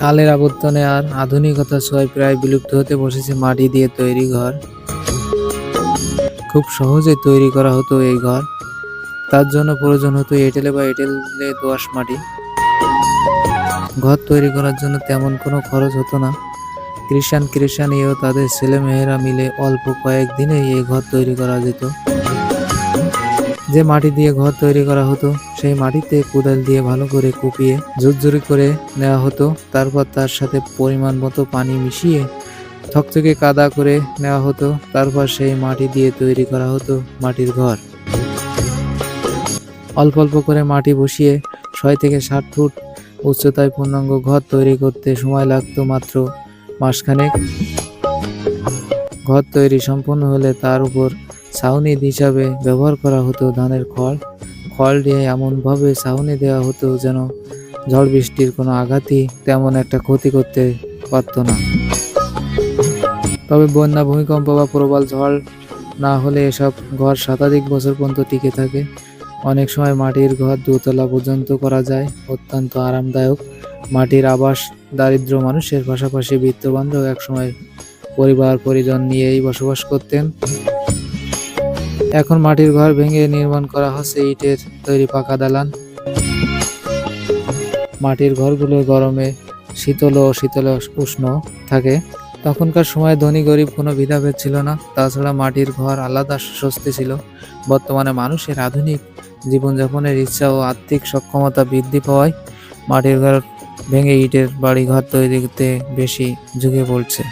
কালের আবর্তনে আর আধুনিকতার ছোঁয়ায় প্রায় বিলুপ্ত হতে বসেছে মাটি দিয়ে তৈরি ঘর। খুব সহজে তৈরি করা হতো এই ঘর। তার জন্য প্রয়োজন হতো এঁটেলে বা এঁটেলে দোআঁশ মাটি। ঘর তৈরি করার জন্য তেমন কোনো খরচ হতো না। কৃষাণ কৃষাণীও তাদের ছেলেমেয়েরা মিলে অল্প কয়েক দিনেই এই ঘর তৈরি করা যেত। যে মাটি দিয়ে ঘর তৈরি করা হতো, সেই মাটিতে কোদাল দিয়ে ভালো করে কুপিয়ে, ঝুরঝুরি করে নেওয়া হতো। তারপর তার সাথে পরিমাণ মতো পানি মিশিয়ে থকথকে কাদা করে নেওয়া হতো। তারপর সেই মাটি দিয়ে তৈরি করা হতো মাটির ঘর। অল্প অল্প করে মাটি বসিয়ে ছয় থেকে ষাট ফুট উচ্চতায় পূর্ণাঙ্গ ঘর তৈরি করতে সময় লাগতো মাত্র মাসখানেক। ঘর তৈরি সম্পূর্ণ হলে তার উপর ছাউনি হিসাবে ব্যবহার করা হতো ধানের খড়। খড় দিয়ে এমনভাবে ছাউনি দেওয়া হতো যেন ঝড় বৃষ্টির কোনো আঘাতই তেমন একটা ক্ষতি করতে পারতো না। তবে বন্যা, ভূমিকম্প বা প্রবল ঝড় না হলে এসব ঘর শতাধিক বছর পর্যন্ত টিকে থাকে। অনেক সময় মাটির ঘর দোতলা পর্যন্ত করা যায়, অত্যন্ত আরামদায়ক। মাটির আবাস দারিদ্র মানুষের পাশাপাশি বিত্তবানরাও একসময় পরিবার, পরিজন নিয়েই বসবাস করতেন। এখন মাটির ঘর ভেঙে নির্মাণ করা হচ্ছে ইটের তৈরি পাকা দালান। মাটির ঘরগুলো গরমে শীতল ও শীতল উষ্ণ থাকে। তখনকার সময় ধনী গরিব কোনো ভেদাভেদ ছিল না। তাছাড়া মাটির ঘর আলাদা স্বস্তি ছিল। বর্তমানে মানুষের আধুনিক জীবনযাপনের ইচ্ছা ও আর্থিক সক্ষমতা বৃদ্ধি পাওয়ায় মাটির ঘর ভেঙে ইটের বাড়ি ঘর তৈরি করতে বেশি ঝুঁকে পড়ছে।